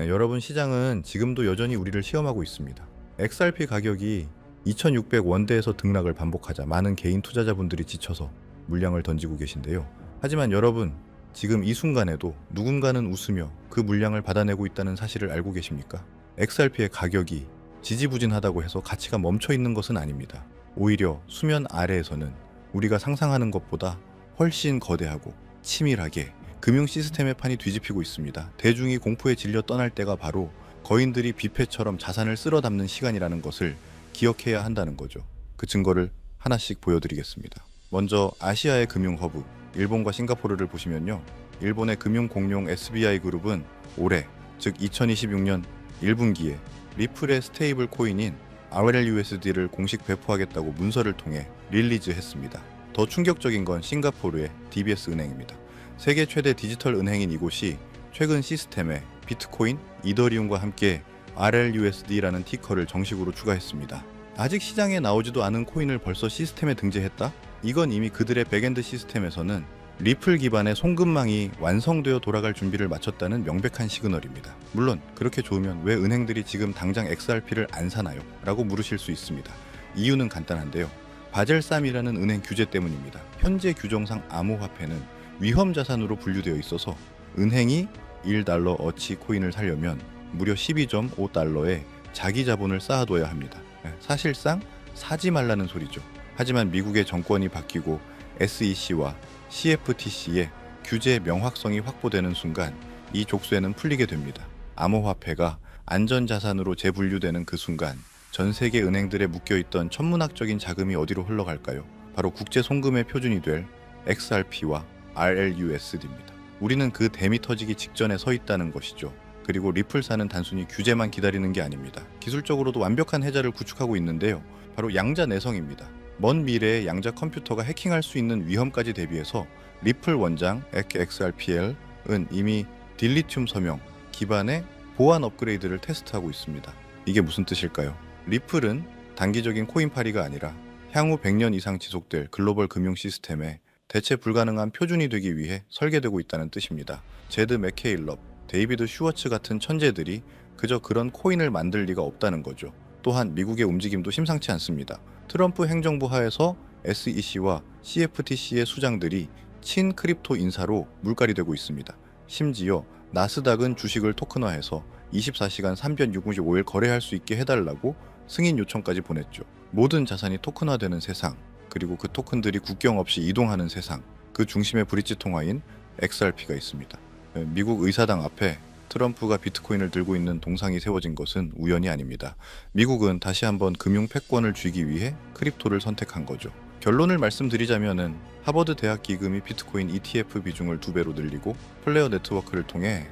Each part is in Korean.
네, 여러분 시장은 지금도 여전히 우리를 시험하고 있습니다. XRP 가격이 2600원대에서 등락을 반복하자 많은 개인 투자자분들이 지쳐서 물량을 던지고 계신데요. 하지만 여러분 지금 이 순간에도 누군가는 웃으며 그 물량을 받아내고 있다는 사실을 알고 계십니까? XRP의 가격이 지지부진하다고 해서 가치가 멈춰 있는 것은 아닙니다. 오히려 수면 아래에서는 우리가 상상하는 것보다 훨씬 거대하고 치밀하게 금융 시스템의 판이 뒤집히고 있습니다. 대중이 공포에 질려 떠날 때가 바로 거인들이 뷔페처럼 자산을 쓸어 담는 시간이라는 것을 기억해야 한다는 거죠. 그 증거를 하나씩 보여드리겠습니다. 먼저 아시아의 금융 허브, 일본과 싱가포르를 보시면요. 일본의 금융 공룡 SBI 그룹은 올해, 즉 2026년 1분기에 리플의 스테이블 코인인 RLUSD를 공식 배포하겠다고 문서를 통해 릴리즈했습니다. 더 충격적인 건 싱가포르의 DBS 은행입니다. 세계 최대 디지털 은행인 이곳이 최근 시스템에 비트코인, 이더리움과 함께 RLUSD라는 티커를 정식으로 추가했습니다. 아직 시장에 나오지도 않은 코인을 벌써 시스템에 등재했다? 이건 이미 그들의 백엔드 시스템에서는 리플 기반의 송금망이 완성되어 돌아갈 준비를 마쳤다는 명백한 시그널입니다. 물론 그렇게 좋으면 왜 은행들이 지금 당장 XRP를 안 사나요? 라고 물으실 수 있습니다. 이유는 간단한데요. 바젤3이라는 은행 규제 때문입니다. 현재 규정상 암호화폐는 위험 자산으로 분류되어 있어서 은행이 1달러 어치 코인을 살려면 무려 12.5달러의 자기 자본을 쌓아둬야 합니다. 네, 사실상 사지 말라는 소리죠. 하지만 미국의 정권이 바뀌고 SEC와 CFTC의 규제 명확성이 확보되는 순간 이 족쇄는 풀리게 됩니다. 암호화폐가 안전자산으로 재분류되는 그 순간 전 세계 은행들에 묶여있던 천문학적인 자금이 어디로 흘러갈까요? 바로 국제 송금의 표준이 될 XRP와 RLUSD입니다. 우리는 그 댐이 터지기 직전에 서 있다는 것이죠. 그리고 리플사는 단순히 규제만 기다리는 게 아닙니다. 기술적으로도 완벽한 해자를 구축하고 있는데요. 바로 양자 내성입니다. 먼 미래에 양자 컴퓨터가 해킹할 수 있는 위험까지 대비해서 리플 원장 XRPL은 이미 딜리튬 서명 기반의 보안 업그레이드를 테스트하고 있습니다. 이게 무슨 뜻일까요? 리플은 단기적인 코인파리가 아니라 향후 100년 이상 지속될 글로벌 금융 시스템에 대체 불가능한 표준이 되기 위해 설계되고 있다는 뜻입니다. 제드 맥케일럽, 데이비드 슈워츠 같은 천재들이 그저 그런 코인을 만들 리가 없다는 거죠. 또한 미국의 움직임도 심상치 않습니다. 트럼프 행정부 하에서 SEC와 CFTC의 수장들이 친 크립토 인사로 물갈이 되고 있습니다. 심지어 나스닥은 주식을 토큰화해서 24시간 365일 거래할 수 있게 해달라고 승인 요청까지 보냈죠. 모든 자산이 토큰화되는 세상, 그리고 그 토큰들이 국경 없이 이동하는 세상, 그 중심에 브릿지 통화인 XRP가 있습니다. 네, 미국 의사당 앞에 트럼프가 비트코인을 들고 있는 동상이 세워진 것은 우연이 아닙니다. 미국은 다시 한번 금융 패권을 쥐기 위해 크립토를 선택한 거죠. 결론을 말씀드리자면은 하버드 대학 기금이 비트코인 ETF 비중을 두 배로 늘리고 플레어 네트워크를 통해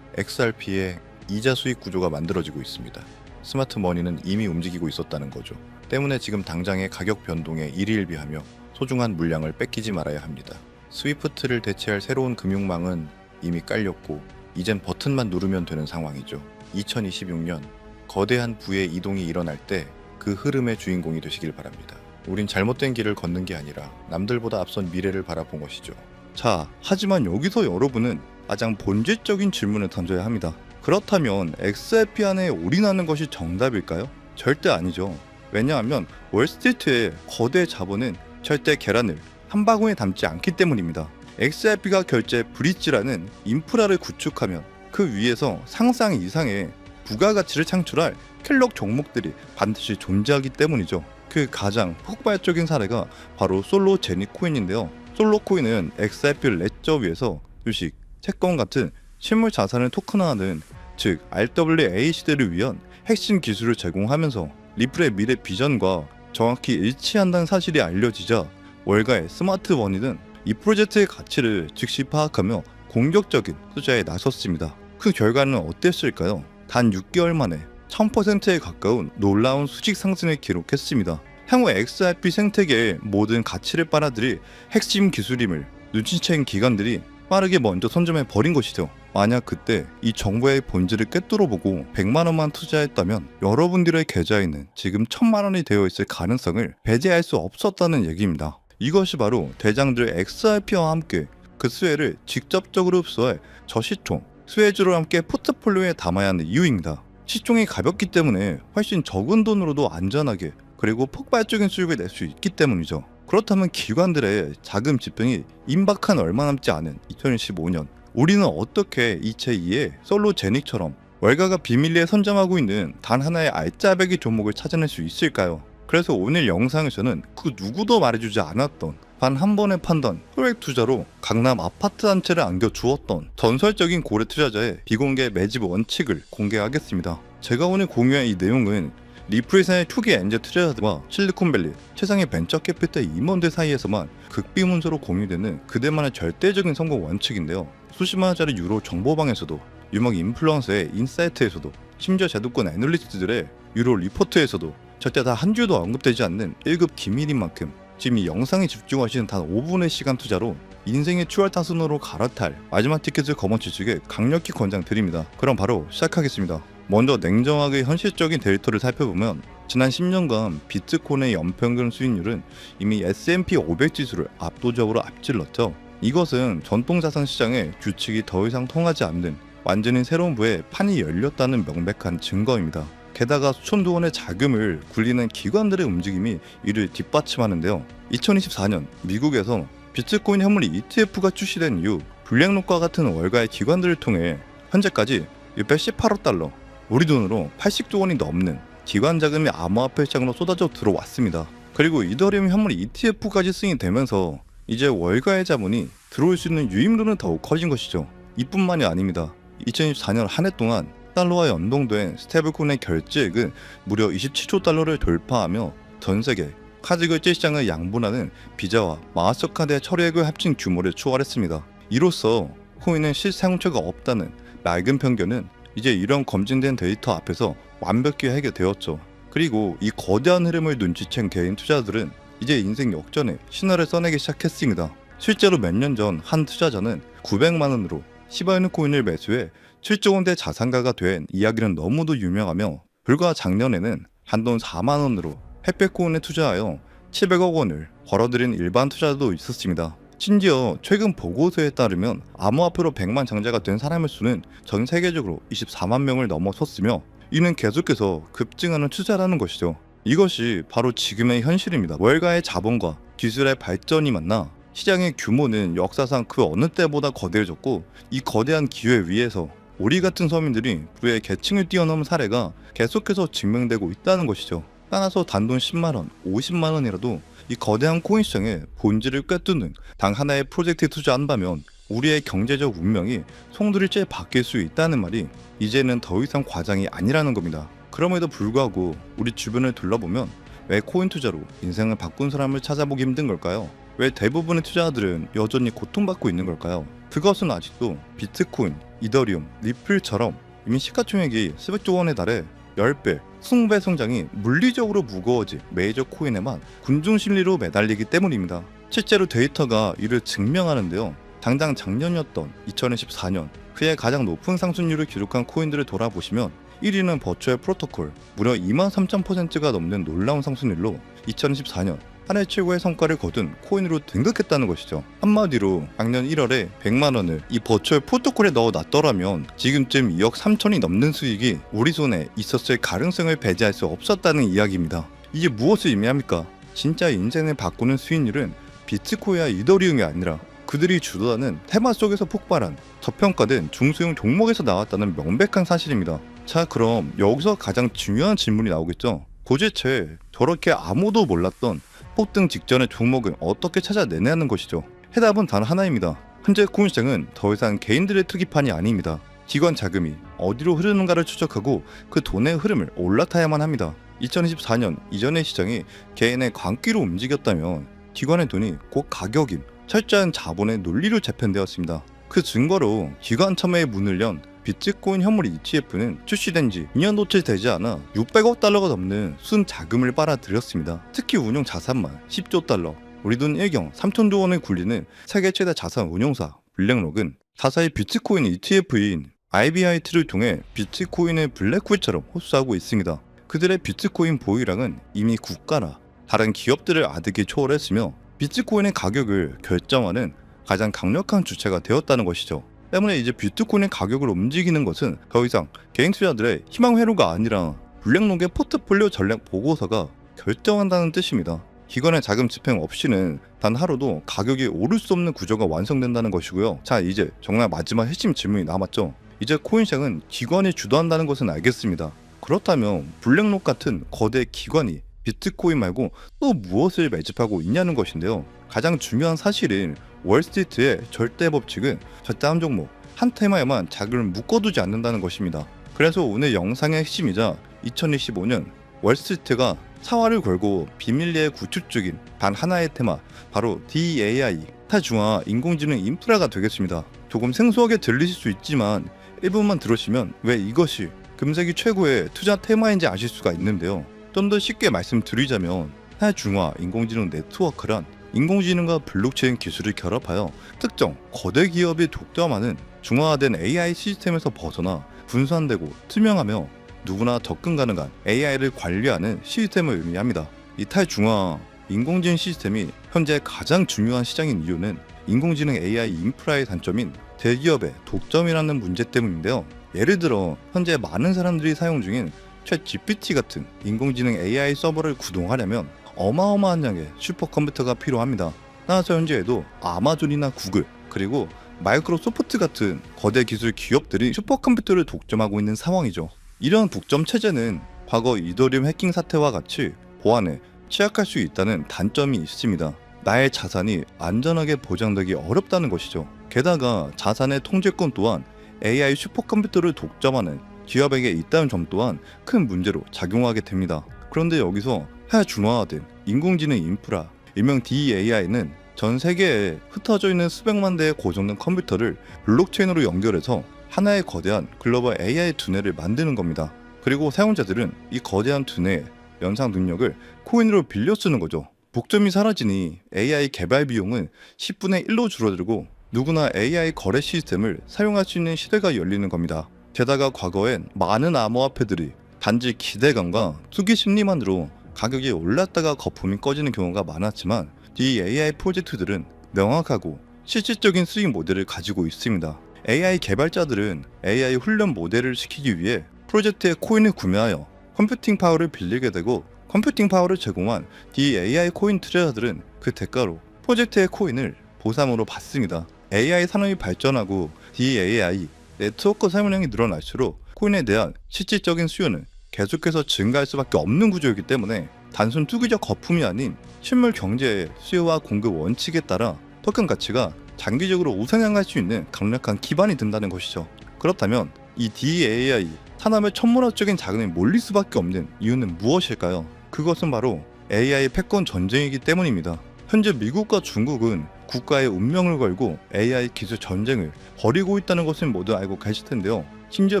XRP의 이자 수익 구조가 만들어지고 있습니다. 스마트 머니는 이미 움직이고 있었다는 거죠. 때문에 지금 당장의 가격 변동에 일희일비하며 소중한 물량을 뺏기지 말아야 합니다. 스위프트를 대체할 새로운 금융망은 이미 깔렸고 이젠 버튼만 누르면 되는 상황이죠. 2026년 거대한 부의 이동이 일어날 때 그 흐름의 주인공이 되시길 바랍니다. 우린 잘못된 길을 걷는 게 아니라 남들보다 앞선 미래를 바라본 것이죠. 자, 하지만 여기서 여러분은 가장 본질적인 질문을 던져야 합니다. 그렇다면 XRP 안에 올인하는 것이 정답일까요? 절대 아니죠. 왜냐하면 월스트리트의 거대 자본은 절대 계란을 한 바구니에 담지 않기 때문입니다. XRP가 결제 브릿지라는 인프라를 구축하면 그 위에서 상상 이상의 부가가치를 창출할 킬럭 종목들이 반드시 존재하기 때문이죠. 그 가장 폭발적인 사례가 바로 솔로 제니코인인데요. 솔로 코인은 XRP 레저 위에서 주식, 채권 같은 실물 자산을 토큰화하는 즉 RWA 시대를 위한 핵심 기술을 제공하면서 리플의 미래 비전과 정확히 일치한다는 사실이 알려지자 월가의 스마트 머니는 이 프로젝트의 가치를 즉시 파악하며 공격적인 투자에 나섰습니다. 그 결과는 어땠을까요? 단 6개월 만에 1000%에 가까운 놀라운 수직 상승을 기록했습니다. 향후 XRP 생태계의 모든 가치를 빨아들일 핵심 기술임을 눈치챈 기관들이 빠르게 먼저 선점해 버린 것이죠. 만약 그때 이 정보의 본질을 꿰뚫어보고 100만 원만 투자했다면 여러분들의 계좌에는 지금 1000만 원이 되어 있을 가능성을 배제할 수 없었다는 얘기입니다. 이것이 바로 대장들 XRP와 함께 그 수혜를 직접적으로 흡수할 저시총 스웨즈로 함께 포트폴리오에 담아야 하는 이유입니다. 시총이 가볍기 때문에 훨씬 적은 돈으로도 안전하게 그리고 폭발적인 수익을 낼 수 있기 때문이죠. 그렇다면 기관들의 자금 집행이 임박한 얼마 남지 않은 2015년 우리는 어떻게 이 제2의 솔로제닉처럼 월가가 비밀리에 선점하고 있는 단 하나의 알짜배기 종목을 찾아낼 수 있을까요? 그래서 오늘 영상에서는 그 누구도 말해주지 않았던 단한 번의 판단, 혈액 투자로 강남 아파트 한 채를 안겨주었던 전설적인 고래 투자자의 비공개 매집 원칙을 공개하겠습니다. 제가 오늘 공유할 이 내용은 리프리사의 초기 엔젤 투자자들과 실리콘밸리 최상의 벤처 캐피탈 임원들 사이에서만 극비문서로 공유되는 그들만의 절대적인 성공 원칙인데요. 수십만 원짜리 유로 정보방에서도 유명 인플루언서의 인사이트에서도 심지어 제도권 애널리스트들의 유로 리포트에서도 절대 다 한 줄도 언급되지 않는 1급 기밀인 만큼 지금 이 영상에 집중하시는 단 5분의 시간 투자로 인생의 추월 타순으로 갈아탈 마지막 티켓을 거머쥐시길 강력히 권장드립니다. 그럼 바로 시작하겠습니다. 먼저 냉정하게 현실적인 데이터를 살펴보면 지난 10년간 비트코인의 연평균 수익률은 이미 S&P 500 지수를 압도적으로 앞질렀죠. 이것은 전통 자산 시장의 규칙이 더 이상 통하지 않는 완전히 새로운 부에 판이 열렸다는 명백한 증거입니다. 게다가 수천도 원의 자금을 굴리는 기관들의 움직임이 이를 뒷받침하는데요. 2024년 미국에서 비트코인 현물 ETF가 출시된 이후 블랙록과 같은 월가의 기관들을 통해 현재까지 618억 달러, 우리 돈으로 80조 원이 넘는 기관 자금이 암호화폐 시장으로 쏟아져 들어왔습니다. 그리고 이더리움 현물 ETF까지 승인이 되면서 이제 월가의 자본이 들어올 수 있는 유입도는 더욱 커진 것이죠. 이뿐만이 아닙니다. 2024년 한 해 동안 달러와 연동된 스테이블코인의 결제액은 무려 27조 달러를 돌파하며 전 세계 카드 결제 시장을 양분하는 비자와 마스터카드의 처리액을 합친 규모를 초월했습니다. 이로써 코인은 실사용처가 없다는 낡은 편견은 이제 이런 검증된 데이터 앞에서 완벽히 해결되었죠. 그리고 이 거대한 흐름을 눈치챈 개인 투자들은 이제 인생 역전에 신화를 써내기 시작했습니다. 실제로 몇 년 전 한 투자자는 900만 원으로 시바이누 코인을 매수해 7조 원대 자산가가 된 이야기는 너무도 유명하며 불과 작년에는 한돈 4만 원으로 햇볕 코인에 투자하여 700억 원을 벌어들인 일반 투자도 있었습니다. 심지어 최근 보고서에 따르면 암호화폐로 100만 장자가 된 사람의 수는 전 세계적으로 24만 명을 넘어섰으며 이는 계속해서 급증하는 추세라는 것이죠. 이것이 바로 지금의 현실입니다. 월가의 자본과 기술의 발전이 만나 시장의 규모는 역사상 그 어느 때보다 거대해졌고 이 거대한 기회 위에서 우리 같은 서민들이 부의 계층을 뛰어넘은 사례가 계속해서 증명되고 있다는 것이죠. 따라서 단돈 10만 원, 50만 원이라도 이 거대한 코인 시장의 본질을 꿰뚫는 단 하나의 프로젝트에 투자한다면 우리의 경제적 운명이 송두리째 바뀔 수 있다는 말이 이제는 더 이상 과장이 아니라는 겁니다. 그럼에도 불구하고 우리 주변을 둘러보면 왜 코인 투자로 인생을 바꾼 사람을 찾아보기 힘든 걸까요? 왜 대부분의 투자자들은 여전히 고통받고 있는 걸까요? 그것은 아직도 비트코인, 이더리움, 리플처럼 이미 시가총액이 수백조 원에 달해 10배, 20배 성장이 물리적으로 무거워진 메이저 코인에만 군중 심리로 매달리기 때문입니다. 실제로 데이터가 이를 증명하는데요. 당장 작년이었던 2014년 그의 가장 높은 상승률을 기록한 코인들을 돌아보시면 1위는 버추얼 프로토콜 무려 2만 3천%가 넘는 놀라운 상승률로 2014년 한 해 최고의 성과를 거둔 코인으로 등극했다는 것이죠. 한마디로 작년 1월에 100만 원을 이 버추얼 프로토콜에 넣어 놨더라면 지금쯤 2억 3천이 넘는 수익이 우리 손에 있었을 가능성을 배제할 수 없었다는 이야기입니다. 이게 무엇을 의미합니까? 진짜 인생을 바꾸는 수익률은 비트코인과 이더리움이 아니라 그들이 주도하는 테마 속에서 폭발한 저평가된 중소형 종목에서 나왔다는 명백한 사실입니다. 자 그럼 여기서 가장 중요한 질문이 나오겠죠. 도대체 저렇게 아무도 몰랐던 폭등 직전의 종목을 어떻게 찾아내냐는 것이죠. 해답은 단 하나입니다. 현재 코인 시장은 더 이상 개인들의 투기판이 아닙니다. 기관 자금이 어디로 흐르는가를 추적하고 그 돈의 흐름을 올라타야만 합니다. 2024년 이전의 시장이 개인의 광기로 움직였다면 기관의 돈이 곧 가격임 철저한 자본의 논리로 재편되었습니다. 그 증거로 기관 참여에 문을 연 비트코인 현물 ETF는 출시된 지 2년도 채 되지 않아 600억 달러가 넘는 순 자금을 빨아들였습니다. 특히 운용 자산만 10조 달러, 우리 돈 1경 3천조 원을 굴리는 세계 최대 자산 운용사 블랙록은 사사의 비트코인 ETF인 IBIT를 통해 비트코인의 블랙홀처럼 흡수하고 있습니다. 그들의 비트코인 보유량은 이미 국가나 다른 기업들을 아득히 초월했으며 비트코인의 가격을 결정하는 가장 강력한 주체가 되었다는 것이죠. 때문에 이제 비트코인의 가격을 움직이는 것은 더 이상 개인 투자들의 희망 회로가 아니라 블랙록의 포트폴리오 전략 보고서가 결정한다는 뜻입니다. 기관의 자금 집행 없이는 단 하루도 가격이 오를 수 없는 구조가 완성된다는 것이고요. 자, 이제 정말 마지막 핵심 질문이 남았죠. 이제 코인 시장은 기관이 주도한다는 것은 알겠습니다. 그렇다면 블랙록 같은 거대 기관이 비트코인 말고 또 무엇을 매집하고 있냐는 것인데요. 가장 중요한 사실은 월스트리트의 절대 법칙은 절대 한 종목 한 테마에만 자금을 묶어두지 않는다는 것입니다. 그래서 오늘 영상의 핵심이자 2025년 월스트리트가 사활을 걸고 비밀리에 구축 중인 단 하나의 테마 바로 DAI 타중화 인공지능 인프라가 되겠습니다. 조금 생소하게 들리실 수 있지만 일부만 들으시면 왜 이것이 금세기 최고의 투자 테마인지 아실 수가 있는데요. 좀 더 쉽게 말씀드리자면 타중화 인공지능 네트워크란 인공지능과 블록체인 기술을 결합하여 특정 거대 기업이 독점하는 중화화된 AI 시스템에서 벗어나 분산되고 투명하며 누구나 접근 가능한 AI를 관리하는 시스템을 의미합니다. 이 탈중화 인공지능 시스템이 현재 가장 중요한 시장인 이유는 인공지능 AI 인프라의 단점인 대기업의 독점이라는 문제 때문인데요. 예를 들어 현재 많은 사람들이 사용 중인 챗 GPT 같은 인공지능 AI 서버를 구동하려면 어마어마한 양의 슈퍼컴퓨터가 필요합니다. 따라서 현재에도 아마존이나 구글 그리고 마이크로소프트 같은 거대 기술 기업들이 슈퍼컴퓨터를 독점하고 있는 상황이죠. 이런 독점 체제는 과거 이더리움 해킹 사태와 같이 보안에 취약할 수 있다는 단점이 있습니다. 나의 자산이 안전하게 보장되기 어렵다는 것이죠. 게다가 자산의 통제권 또한 AI 슈퍼컴퓨터를 독점하는 기업에게 있다는 점 또한 큰 문제로 작용하게 됩니다. 그런데 여기서 해중화화된 인공지능 인프라, 일명 DAI는 전 세계에 흩어져 있는 수백만 대의 고성능 컴퓨터를 블록체인으로 연결해서 하나의 거대한 글로벌 AI 두뇌를 만드는 겁니다. 그리고 사용자들은 이 거대한 두뇌의 연상 능력을 코인으로 빌려 쓰는 거죠. 복점이 사라지니 AI 개발 비용은 10분의 1로 줄어들고 누구나 AI 거래 시스템을 사용할 수 있는 시대가 열리는 겁니다. 게다가 과거엔 많은 암호화폐들이 단지 기대감과 투기 심리만으로 가격이 올랐다가 거품이 꺼지는 경우가 많았지만 이 AI 프로젝트들은 명확하고 실질적인 수익 모델을 가지고 있습니다. AI 개발자들은 AI 훈련 모델을 시키기 위해 프로젝트의 코인을 구매하여 컴퓨팅 파워를 빌리게 되고 컴퓨팅 파워를 제공한 DAI 코인 투자자들은 그 대가로 프로젝트의 코인을 보상으로 받습니다. AI 산업이 발전하고 DAI 네트워크 사용량이 늘어날수록 코인에 대한 실질적인 수요는 계속해서 증가할 수밖에 없는 구조이기 때문에 단순 투기적 거품이 아닌 실물 경제의 수요와 공급 원칙에 따라 토큰 가치가 장기적으로 우상향할 수 있는 강력한 기반이 된다는 것이죠. 그렇다면 이 DAI 산업의 천문학적인 자금이 몰릴 수밖에 없는 이유는 무엇일까요? 그것은 바로 AI 패권 전쟁이기 때문입니다. 현재 미국과 중국은 국가의 운명을 걸고 AI 기술 전쟁을 벌이고 있다는 것을 모두 알고 계실 텐데요. 심지어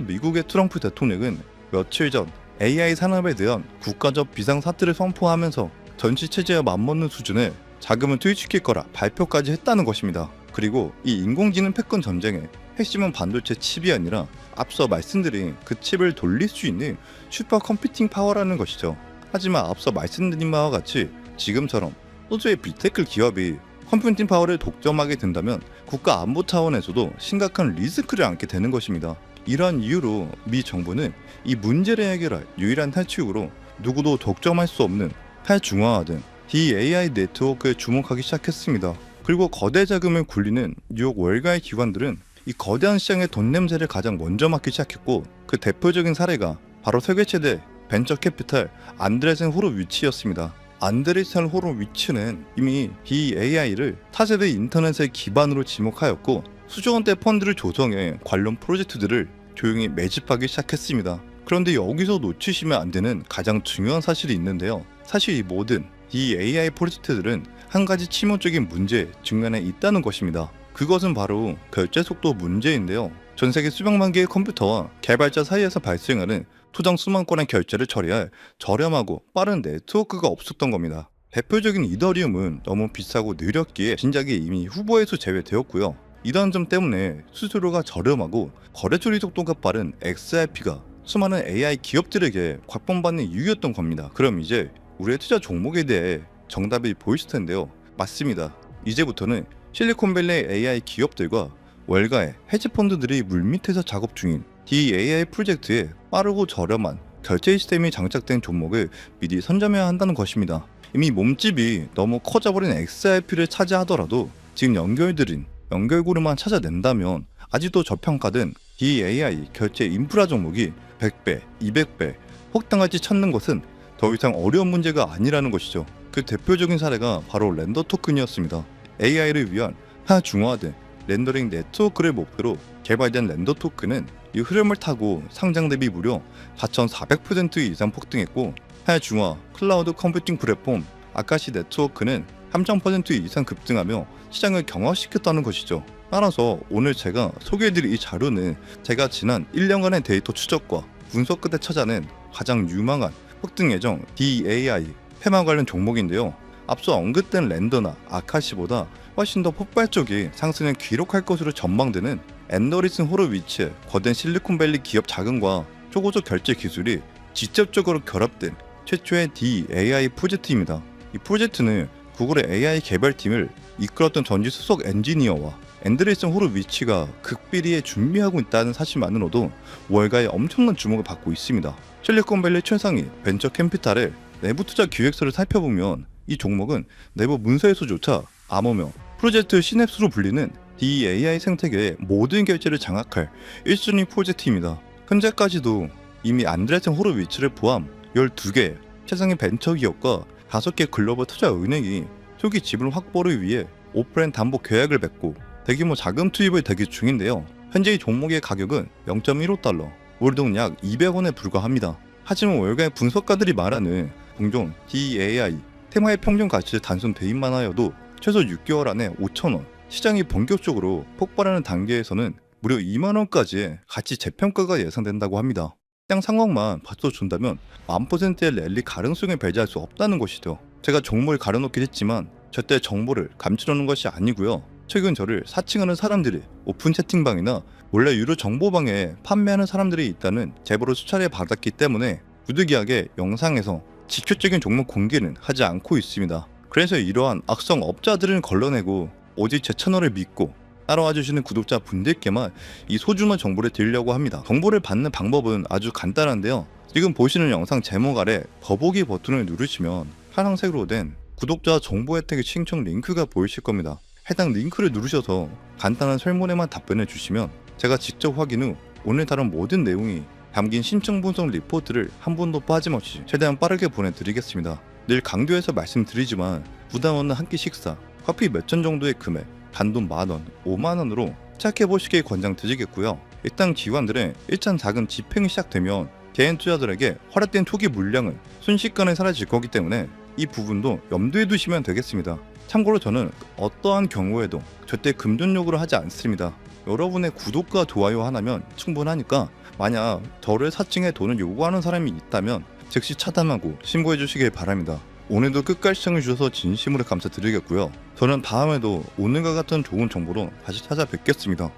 미국의 트럼프 대통령은 며칠 전 AI 산업에 대한 국가적 비상 사태를 선포하면서 전시 체제와 맞먹는 수준의 자금을 투입시킬 거라 발표까지 했다는 것입니다. 그리고 이 인공지능 패권 전쟁의 핵심은 반도체 칩이 아니라 앞서 말씀드린 그 칩을 돌릴 수 있는 슈퍼 컴퓨팅 파워라는 것이죠. 하지만 앞서 말씀드린 바와 같이 지금처럼 소수의 빅테크 기업이 컴퓨팅 파워를 독점하게 된다면 국가 안보 차원에서도 심각한 리스크를 안게 되는 것입니다. 이러한 이유로 미 정부는 이 문제를 해결할 유일한 탈출구로 누구도 독점할 수 없는 탈중화화된 DAI 네트워크에 주목하기 시작했습니다. 그리고 거대 자금을 굴리는 뉴욕 월가의 기관들은 이 거대한 시장의 돈 냄새를 가장 먼저 맡기 시작했고 그 대표적인 사례가 바로 세계 최대 벤처 캐피탈 안드레센 호로위치였습니다. 안드레센 호로위치는 이미 DAI를 차세대 인터넷의 기반으로 지목하였고 수조 원대 펀드를 조성해 관련 프로젝트들을 조용히 매집하기 시작했습니다. 그런데 여기서 놓치시면 안 되는 가장 중요한 사실이 있는데요. 사실 이 모든 이 AI 프로젝트들은 한 가지 치명적인 문제에 직면해 있다는 것입니다. 그것은 바로 결제 속도 문제인데요. 전 세계 수백만 개의 컴퓨터와 개발자 사이에서 발생하는 투정 수만 건의 결제를 처리할 저렴하고 빠른 네트워크가 없었던 겁니다. 대표적인 이더리움은 너무 비싸고 느렸기에 진작에 이미 후보에서 제외되었고요. 이런 점 때문에 수수료가 저렴하고 거래 처리 속도가 빠른 XRP가 수많은 AI 기업들에게 곽범받는 이유였던 겁니다. 그럼 이제 우리의 투자 종목에 대해 정답이 보이실 텐데요. 맞습니다. 이제부터는 실리콘밸리 AI 기업들과 월가의 헤지펀드들이 물밑에서 작업 중인 DAI 프로젝트에 빠르고 저렴한 결제 시스템이 장착된 종목을 미리 선점해야 한다는 것입니다. 이미 몸집이 너무 커져버린 XRP를 차지하더라도 지금 연결들인 연결고리만 찾아낸다면 아직도 저평가된 DAI 결제 인프라 종목이 100배, 200배 폭등할지 찾는 것은 더 이상 어려운 문제가 아니라는 것이죠. 그 대표적인 사례가 바로 렌더 토큰이었습니다. AI를 위한 하중화된 렌더링 네트워크를 목표로 개발된 렌더 토큰은 이 흐름을 타고 상장 대비 무려 4,400% 이상 폭등했고 하중화 클라우드 컴퓨팅 플랫폼 아카시 네트워크는 3,000% 이상 급등하며 시장을 경화시켰다는 것이죠. 따라서 오늘 제가 소개해드릴 이 자료는 제가 지난 1년간의 데이터 추적과 분석 끝에 찾아낸 가장 유망한 폭등 예정 DAI 테마 관련 종목인데요. 앞서 언급된 랜더나 아카시보다 훨씬 더 폭발적인 상승을 기록할 것으로 전망되는 앤더리슨 호로위치의 거대 실리콘밸리 기업 자금과 초고속 결제 기술이 직접적으로 결합된 최초의 DAI 프로젝트입니다. 이 프로젝트는 구글의 AI 개발팀을 이끌었던 전지 수석 엔지니어와 앤드레슨 호로위치가 극비리에 준비하고 있다는 사실만으로도 월가의 엄청난 주목을 받고 있습니다. 실리콘밸리 최상위 벤처 캠피탈의 내부 투자 기획서를 살펴보면 이 종목은 내부 문서에서조차 암호명 프로젝트 시냅스로 불리는 DAI 생태계의 모든 결제를 장악할 1순위 프로젝트입니다. 현재까지도 이미 안드레슨 호로위치를 포함 12개 최상위 벤처 기업과 5개 글로벌 투자 은행이 초기 지분 확보를 위해 오프라인 담보 계약을 맺고 대규모 자금 투입을 대기 중인데요. 현재 이 종목의 가격은 0.15달러, 우리 돈 약 200원에 불과합니다. 하지만 월가의 분석가들이 말하는 공종 DAI 테마의 평균 가치를 단순 대입만 하여도 최소 6개월 안에 5천원, 시장이 본격적으로 폭발하는 단계에서는 무려 2만원까지의 가치 재평가가 예상된다고 합니다. 시장 상황만 받쳐준다면 만 퍼센트의 랠리 가능성을 배제할 수 없다는 것이죠. 제가 종목을 가려놓긴 했지만 절대 정보를 감추려는 것이 아니고요. 최근 저를 사칭하는 사람들이 오픈 채팅방이나 원래 유료 정보방에 판매하는 사람들이 있다는 제보를 수차례 받았기 때문에 부득이하게 영상에서 직접적인 종목 공개는 하지 않고 있습니다. 그래서 이러한 악성 업자들을 걸러내고 오직 제 채널을 믿고 따라와 주시는 구독자 분들께만 이 소중한 정보를 드리려고 합니다. 정보를 받는 방법은 아주 간단한데요. 지금 보시는 영상 제목 아래 더보기 버튼을 누르시면 파란색으로 된 구독자 정보 혜택의 신청 링크가 보이실 겁니다. 해당 링크를 누르셔서 간단한 설문에만 답변해 주시면 제가 직접 확인 후 오늘 다룬 모든 내용이 담긴 신청 분석 리포트를 한 번도 빠짐없이 최대한 빠르게 보내드리겠습니다. 늘 강조해서 말씀드리지만 부담 없는 한 끼 식사, 커피 몇잔 정도의 금액, 단돈 만원, 5만원으로 시작해보시길 권장드리겠고요. 일단 기관들의 일단 작은 집행이 시작되면 개인 투자들에게 허락된 초기 물량은 순식간에 사라질 거기 때문에 이 부분도 염두에 두시면 되겠습니다. 참고로 저는 어떠한 경우에도 절대 금전 요구를 하지 않습니다. 여러분의 구독과 좋아요 하나면 충분하니까 만약 저를 사칭해 돈을 요구하는 사람이 있다면 즉시 차단하고 신고해 주시길 바랍니다. 오늘도 끝까지 시청해 주셔서 진심으로 감사드리겠고요. 저는 다음에도 오늘과 같은 좋은 정보로 다시 찾아뵙겠습니다.